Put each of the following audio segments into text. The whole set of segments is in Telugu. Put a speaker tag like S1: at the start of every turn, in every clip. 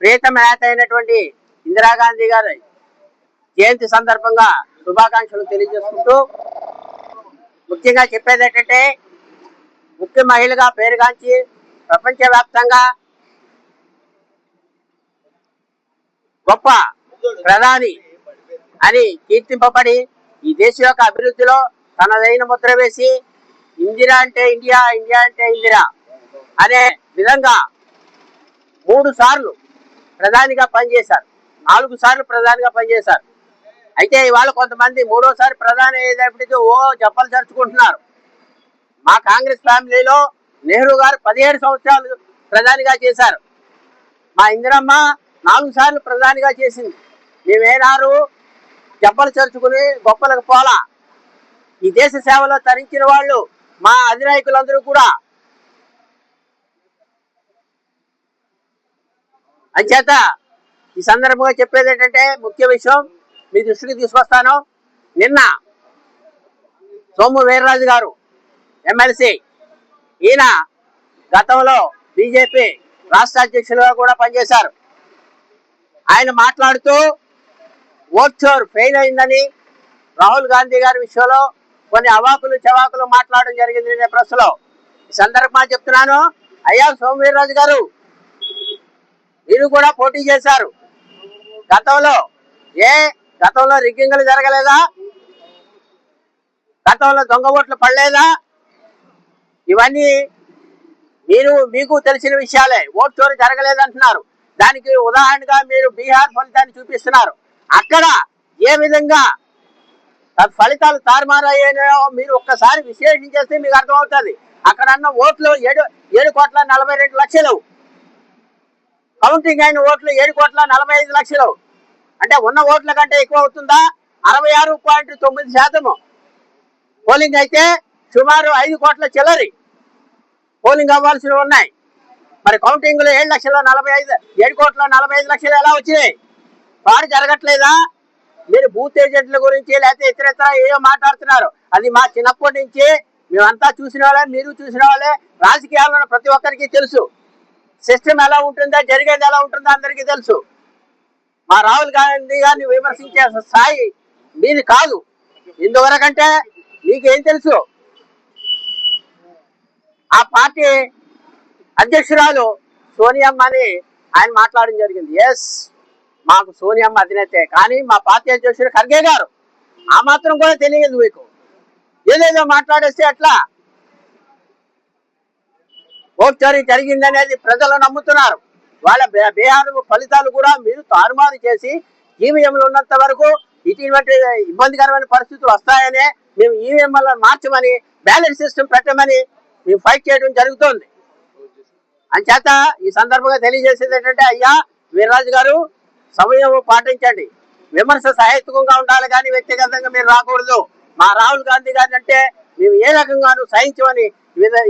S1: ప్రీతం నేత అయినటువంటి ఇందిరాగాంధీ గారి జయంతి సందర్భంగా శుభాకాంక్షలు తెలియజేసుకుంటూ ముఖ్యంగా చెప్పేది ఏంటంటే ముఖ్య మహిళగా పేరుగాంచి ప్రపంచవ్యాప్తంగా గొప్ప ప్రధాని అని కీర్తింపబడి ఈ దేశం యొక్క అభివృద్ధిలో తనదైన ముద్ర వేసి ఇందిరా అంటే ఇండియా ఇండియా అంటే ఇందిరా అనే విధంగా మూడు సార్లు ప్రధానిగా పనిచేశారు. నాలుగు సార్లు ప్రధానిగా పనిచేశారు. అయితే ఇవాళ కొంతమంది మూడోసారి ప్రధాని అయ్యేటప్పటికీ ఓ జప్పలు జరుచుకుంటున్నారు మా కాంగ్రెస్ ఫ్యామిలీలో నెహ్రూ గారు పదిహేడు సంవత్సరాలు ప్రధానిగా చేశారు. మా ఇందిరమ్మ నాలుగు సార్లు ప్రధానిగా చేసింది. మేమేనారు జబ్బలు చరుచుకుని గొప్పలకు పోలా. ఈ దేశ సేవలో తరించిన వాళ్ళు మా అధినాయకులందరూ కూడా అంచేత ఈ సందర్భంగా చెప్పేది ఏంటంటే ముఖ్య విషయం మీ దృష్టికి తీసుకొస్తాను. నిన్న సోము వీర్రాజు గారు ఎమ్మెల్సీ ఈయన గతంలో బీజేపీ రాష్ట్ర అధ్యక్షులుగా కూడా పనిచేశారు. ఆయన మాట్లాడుతూ ఓట్ చోర్ ఫెయిల్ అయిందని రాహుల్ గాంధీ గారి విషయంలో కొన్ని అవాకులు చవాకులు మాట్లాడడం జరిగింది. నేను ప్రెస్లో ఈ సందర్భంగా చెప్తున్నాను. అయ్యా సోమవీర్రాజు గారు మీరు కూడా పోటీ చేశారు. గతంలో ఏ గతంలో రిగ్గింగ్లు జరగలేదా? గతంలో దొంగ ఓట్లు పడలేదా? ఇవన్నీ మీరు మీకు తెలిసిన విషయాలే. ఓట్ చోరీ జరగలేదంటున్నారు. దానికి ఉదాహరణగా మీరు బీహార్ ఫలితాన్ని చూపిస్తున్నారు. అక్కడ ఏ విధంగా ఫలితాలు తారుమారయ్యాయో మీరు ఒక్కసారి విశ్లేషణ చేస్తే మీకు అర్థమవుతుంది. అక్కడ అన్న ఓట్లు ఏడు ఏడు కోట్ల నలభై రెండు లక్షలు. కౌంటింగ్ అయిన ఓట్లు ఏడు కోట్ల నలభై ఐదు లక్షలు. అంటే ఉన్న ఓట్ల కంటే ఎక్కువ అవుతుందా? అరవై ఆరు పాయింట్ తొమ్మిది శాతము. పోలింగ్ అయితే సుమారు ఐదు కోట్ల చిల్లరి. పోలింగ్ అవ్వాల్సినవి ఉన్నాయి. మరి కౌంటింగ్లో ఏడు లక్షల నలభై ఐదు ఏడు కోట్ల నలభై ఐదు లక్షలు ఎలా వచ్చినాయి? వారు జరగట్లేదా? మీరు బూత్ ఏజెంట్ల గురించి లేకపోతే ఇతరత్ర ఏవో మాట్లాడుతున్నారు. అది మా చిన్నప్పటి నుంచి మేమంతా చూసిన వాళ్ళే మీరు చూసిన వాళ్ళే. రాజకీయాలను ప్రతి ఒక్కరికి తెలుసు. సిస్టమ్ ఎలా ఉంటుందో జరిగేది ఎలా ఉంటుందో అందరికీ తెలుసు. మా రాహుల్ గాంధీ గారిని విమర్శించే స్థాయి మీది కాదు. ఇందువరకంటే మీకేం తెలుసు? ఆ పార్టీ అధ్యక్షురాలు సోనియమ్మ అని ఆయన మాట్లాడడం జరిగింది. ఎస్ మాకు సోనియమ్మ అధినేతే కానీ మా పార్టీ అధ్యక్షుడు ఖర్గే గారు. ఆ మాత్రం కూడా తెలియదు మీకు. ఏదేదో మాట్లాడేస్తే అట్లా ఓట్ చోరీ జరిగిందనేది ప్రజలు నమ్ముతున్నారు. వాళ్ళ బీహార్ ఫలితాలు కూడా మీరు తారుమారు చేసి ఈవీఎంలు ఉన్నంత వరకు ఇటువంటి ఇబ్బందికరమైన పరిస్థితులు వస్తాయనే మేము ఈవీఎంలను మార్చమని బ్యాలెన్స్ సిస్టమ్ పెట్టమని మేము ఫైట్ చేయడం జరుగుతోంది. అంచేత ఈ సందర్భంగా తెలియజేసేది ఏంటంటే అయ్యా వీర్రాజు గారు సమయం పాటించండి. విమర్శ సహేతుకంగా ఉండాలి కానీ వ్యక్తిగతంగా మీరు రాకూడదు. మా రాహుల్ గాంధీ గారి అంటే మేము ఏ రకంగానూ సహించమని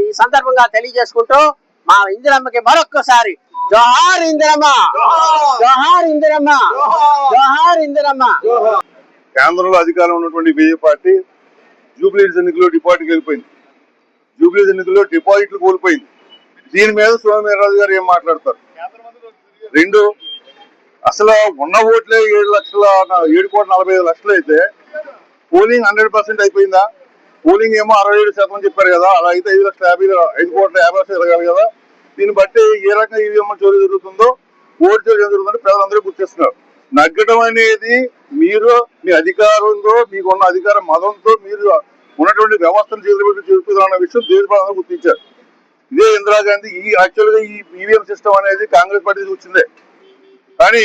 S1: ఈ సందర్భంగా తెలియజేసుకుంటూ మా ఇందిరమ్మకి మరొక్కసారి జోహార్ ఇందిరమ్మ! జోహార్ ఇందిరమ్మ! జోహార్ ఇందిరమ్మ!
S2: కేంద్రంలో అధికారం ఉన్నటువంటి బీజేపీ పార్టీ జూబ్లీ ఎన్నికల్లో డిపాజిట్కి వెళ్ళిపోయింది. జూబ్లీ ఎన్నికల్లో డిపాజిట్లు కోల్పోయింది. దీని మీద సోమవీరరాజు గారు ఏం మాట్లాడతారు? రెండు అసలు ఉన్న ఓట్లే ఏడు లక్షల ఏడు కోట్ల నలభై ఐదు లక్షలు అయితే పోలింగ్ హండ్రెడ్ పర్సెంట్ అయిపోయిందా? పోలింగ్ ఏమో అరవై ఏడు శాతం చెప్పారు కదా. అలా అయితే ఐదు లక్షల యాభై ఐదు కోట్ల యాభై లక్షలు జరగాలి కదా. దీన్ని బట్టి ఏ రకంగా ఈవీఎం చోరీ జరుగుతుందో ఓటు చోరీ జరుగుతుందో ప్రజలందరూ గుర్తిస్తున్నారు నగ్గడం అనేది మీరు మీ అధికారంతో మీకు ఉన్న అధికార మదంతో మీరు ఉన్నటువంటి వ్యవస్థను చేతులు చూపుతున్న విషయం దేశ గుర్తించారు ఇదే ఇందిరాగాంధీ ఈ యాక్చువల్గా ఈ ఈవీఎం సిస్టమ్ అనేది కాంగ్రెస్ పార్టీ వచ్చిందే. కానీ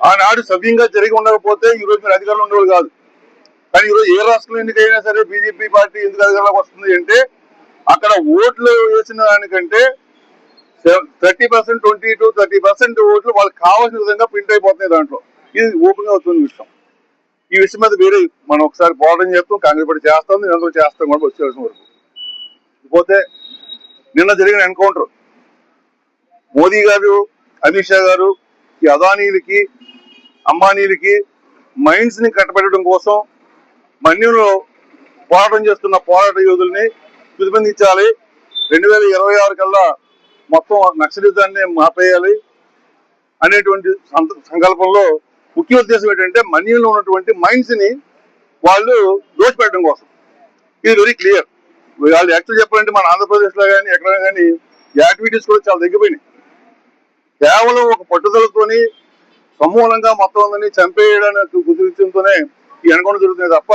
S2: ఆనాడు సవ్యంగా జరిగి ఉండకపోతే ఈరోజు మీరు అధికారంలో ఉండేవాళ్ళు కాదు. కానీ ఈరోజు ఏ రాష్ట్రంలో ఎన్నికైనా సరే బీజేపీ పార్టీ ఎందుకు అధికారంలోకి వస్తుంది అంటే అక్కడ ఓట్లు వేసిన దానికంటే thirty percent twenty to thirty percent ఓట్లు వాళ్ళకి కావాల్సిన విధంగా ప్రింట్ అయిపోతున్నాయి దాంట్లో. ఇది ఓపెన్గా అవుతుంది విషయం. ఈ విషయం మీద వేరే మనం ఒకసారి పోరాటం చేస్తాం కాంగ్రెస్ పార్టీ చేస్తాం నిరంతరం చేస్తాం కూడా వచ్చేసిన వరకు. పోతే నిన్న జరిగిన ఎన్కౌంటర్. మోదీ గారు అమిత్ షా గారు ఈ అదానీలకి అంబానీలకి మైండ్స్ని కట్టబెట్టడం కోసం మన్యంలో పోరాటం చేస్తున్న పోరాట యోధుల్ని ప్రతిబంధించాలి రెండు వేల ఇరవై ఆరు కల్లా మొత్తం నక్సలిజాన్ని మాపేయాలి అనేటువంటి సంకల్పంలో ముఖ్య ఉద్దేశం ఏంటంటే మన్యంలో ఉన్నటువంటి మైండ్స్ని వాళ్ళు దోచిపెట్టడం కోసం. ఇది వెరీ క్లియర్. వాళ్ళు యాక్చువల్ చెప్పాలంటే మన ఆంధ్రప్రదేశ్లో కానీ ఎక్కడ కానీ యాక్టివిటీస్ కూడా చాలా తగ్గిపోయినాయి. కేవలం ఒక పట్టుదలతోని సమూలంగా మొత్తం అందరినీ చంపేయడానికి కుదిరించడంతోనే అనుకోవడం జరుగుతుంది తప్ప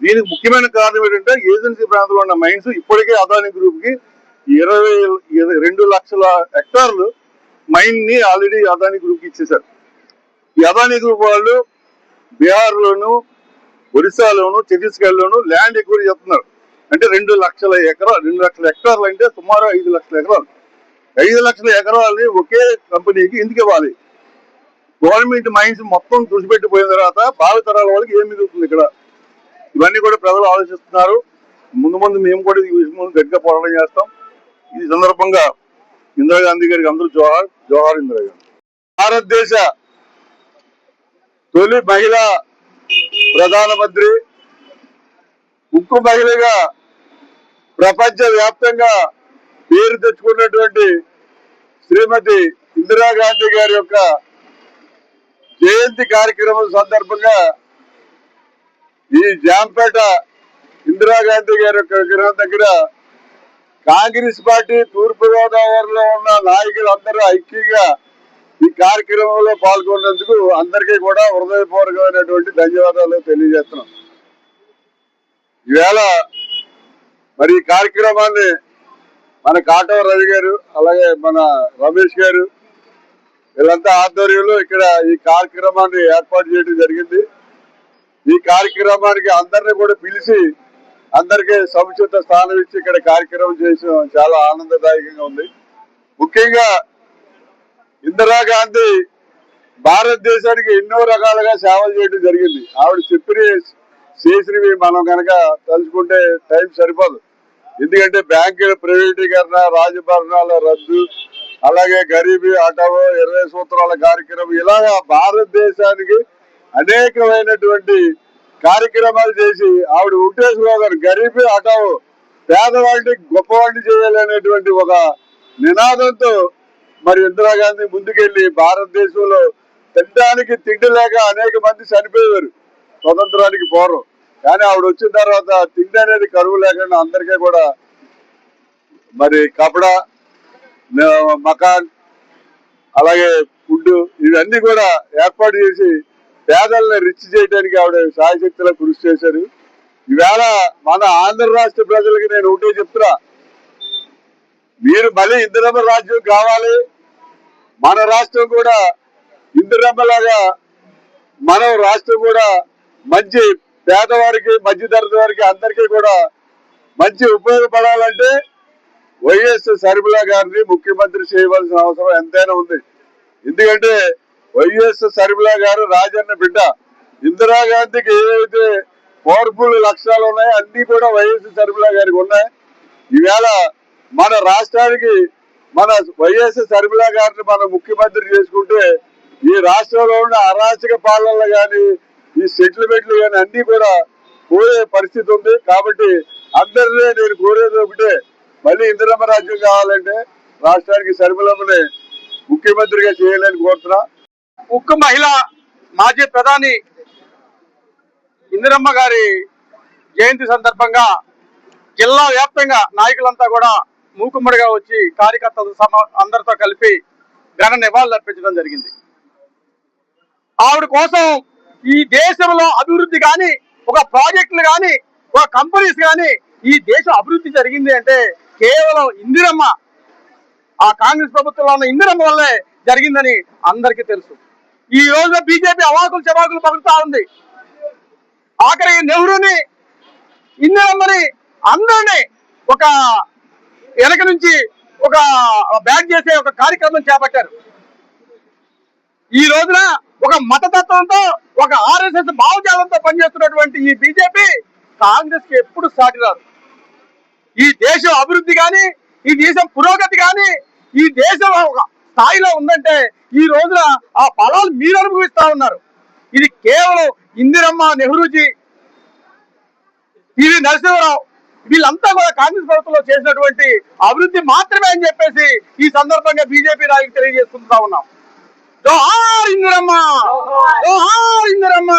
S2: దీనికి ముఖ్యమైన కారణం ఏంటంటే ఏజెన్సీ ప్రాంతంలో ఉన్న మైన్స్ ఇప్పటికే అదాని గ్రూప్కి ఇరవై ఇరవై రెండు లక్షల హెక్టార్లు మైన్ని ఆల్రెడీ అదాని గ్రూప్కి ఇచ్చేశారు. ఈ అదాని గ్రూప్ వాళ్ళు బీహార్ లోను ఒరిస్సాలోను ఛత్తీస్గఢ్లోను ల్యాండ్ ఎక్కువ చేస్తున్నారు. అంటే రెండు లక్షల ఎకరాలు రెండు లక్షల హెక్టార్లు అంటే సుమారు ఐదు లక్షల ఎకరాలు. ఐదు లక్షల ఎకరాలని ఒకే కంపెనీకి ఎందుకు ఇవ్వాలి? గవర్నమెంట్ మైండ్స్ మొత్తం తుడిచిపెట్టిపోయిన తర్వాత భావితరాల వాళ్ళకి ఏం మిగులుతుంది ఇక్కడ? ఇవన్నీ కూడా ప్రజలు ఆలోచిస్తున్నారు. ముందు ముందు మేము కూడా ఈ విషయం గట్టిగా పోరాటం చేస్తాం. ఈ సందర్భంగా ఇందిరాగాంధీ గారికి అందరూ జోహార్ జోహార్ ఇందిరాగాంధీ. భారతదేశ తొలి మహిళా ప్రధానమంత్రి ఉక్కు మహిళగా ప్రపంచ వ్యాప్తంగా పేరు తెచ్చుకున్నటువంటి శ్రీమతి ఇందిరాగాంధీ గారి యొక్క జయంతి కార్యక్రమం సందర్భంగా ఈ జాంపేట ఇందిరాగాంధీ గారి యొక్క విగ్రహం దగ్గర కాంగ్రెస్ పార్టీ తూర్పు గోదావరిలో ఉన్న నాయకులందరూ ఐక్యంగా ఈ కార్యక్రమంలో పాల్గొన్నందుకు అందరికీ కూడా హృదయపూర్వకమైనటువంటి ధన్యవాదాలు తెలియజేస్తున్నాం. ఈవేళ మరి ఈ కార్యక్రమాన్ని మన కాటవ రవి గారు అలాగే మన రమేష్ గారు వీళ్ళంతా ఆధ్వర్యంలో ఇక్కడ ఈ కార్యక్రమాన్ని ఏర్పాటు చేయడం జరిగింది. ఈ కార్యక్రమానికి అందరినీ కూడా పిలిచి అందరికీ సముచిత స్థానం ఇచ్చి ఇక్కడ కార్యక్రమం చేసిన చాలా ఆనందదాయకంగా ఉంది. ముఖ్యంగా ఇందిరాగాంధీ భారతదేశానికి ఎన్నో రకాలుగా సేవలు చేయడం జరిగింది. ఆవిడ చెప్పిన చేసినవి మనం కనుక తలుచుకుంటే టైం సరిపోదు. ఎందుకంటే బ్యాంకుల ప్రైవేటీకరణ రాజభరణాల రద్దు అలాగే గరీబీ హఠావో ఇరవై సూత్రాల కార్యక్రమం ఇలాగా భారతదేశానికి అనేకమైనటువంటి కార్యక్రమాలు చేసి ఆవిడ ఒకటే గారు గరీబీ హఠావో పేదవాడిని గొప్పవాడిని చేయాలనేటువంటి ఒక నినాదంతో మరి ఇందిరాగాంధీ ముందుకెళ్ళి భారతదేశంలో తినడానికి తిండి లేక అనేక మంది చనిపోయేవారు. స్వతంత్రానికి పూర్వం. కానీ ఆవిడ వచ్చిన తర్వాత తిండి అనేది కరువు లేకుండా అందరికీ కూడా మరి కపడ మకాన్ అలాగే ఫుడ్ ఇవన్నీ కూడా ఏర్పాటు చేసి పేదల్ని రిచ్ చేయడానికి ఆవిడ సాయశక్తిలో కృషి చేశారు. ఈవేళ మన ఆంధ్ర రాష్ట్ర ప్రజలకి నేను ఒకటే చెప్తున్నా. మీరు మళ్ళీ ఇందిరమ్మ రాజ్యం కావాలి. మన రాష్ట్రం కూడా ఇందిరమ్మలాగా మన రాష్ట్రం కూడా మంచి పేదవారికి మధ్య తరగతి వారికి అందరికీ కూడా మంచి ఉపయోగపడాలంటే వైఎస్ షర్మిల గారిని ముఖ్యమంత్రి చేయవలసిన అవసరం ఎంతైనా ఉంది. ఎందుకంటే వైఎస్ షర్మిల గారు రాజన్న బిడ్డ. ఇందిరాగాంధీకి ఏవైతే పవర్ఫుల్ లక్షణాలు ఉన్నాయో అన్ని కూడా వైఎస్ షర్మిల గారికి ఉన్నాయి. ఈవేళ మన రాష్ట్రానికి మన వైఎస్ షర్మిల గారిని మనం ముఖ్యమంత్రి చేసుకుంటే ఈ రాష్ట్రంలో ఉన్న అరాచక పాలనలు కానీ ఈ సెటిల్మెంట్లు కానీ అన్ని కూడా పోయే పరిస్థితి ఉంది. కాబట్టి అందరినీ నేను కోరేది ఒకటే మళ్ళీ ఇందిరమ్మ రాజ్యం కావాలంటే రాష్ట్రానికి షర్మిలమ్మని ముఖ్యమంత్రిగా చేయాలని కోరుతున్నా.
S3: ఉక్కు మహిళ మాజీ ప్రధాని ఇందిరమ్మ గారి జయంతి సందర్భంగా జిల్లా వ్యాప్తంగా నాయకులంతా కూడా మూకుమ్మడిగా వచ్చి కార్యకర్తలు అందరితో కలిపి ఘన నివాళులు అర్పించడం జరిగింది. ఆవిడ కోసం ఈ దేశంలో అభివృద్ధి కానీ ఒక ప్రాజెక్టులు కానీ ఒక కంపెనీస్ కానీ ఈ దేశం అభివృద్ధి జరిగింది అంటే కేవలం ఇందిరమ్మ. ఆ కాంగ్రెస్ ప్రభుత్వంలో ఉన్న ఇందిరమ్మ వల్లే జరిగిందని అందరికీ తెలుసు. ఈ రోజు బీజేపీ అవాకులు చవాకులు పగులుతా ఉంది. ఆఖరి నెహ్రూని ఇందిరమ్మని అందరినీ ఒక వెనక నుంచి ఒక బ్యాగ్ చేసే ఒక కార్యక్రమం చేపట్టారు. ఈ రోజున ఒక మతతత్వంతో ఒక ఆర్ఎస్ఎస్ భావజాలంతో పనిచేస్తున్నటువంటి ఈ బీజేపీ కాంగ్రెస్కి ఎప్పుడు సాటి రాదు. ఈ దేశం అభివృద్ధి కానీ ఈ దేశం పురోగతి కానీ ఈ దేశం స్థాయిలో ఉందంటే ఈ రోజున ఆ ఫలాలు మీరు అనుభవిస్తా ఉన్నారు. ఇది కేవలం ఇందిరమ్మ నెహ్రూజీ ఇది నరసింహరావు వీళ్ళంతా కూడా కాంగ్రెస్ ప్రభుత్వంలో చేసినటువంటి అభివృద్ధి మాత్రమే అని చెప్పేసి ఈ సందర్భంగా బీజేపీ నాయకులు తెలియజేసుకుంటా ఉన్నాం. ఇందిరమ్మ! ఇందిరమ్మ!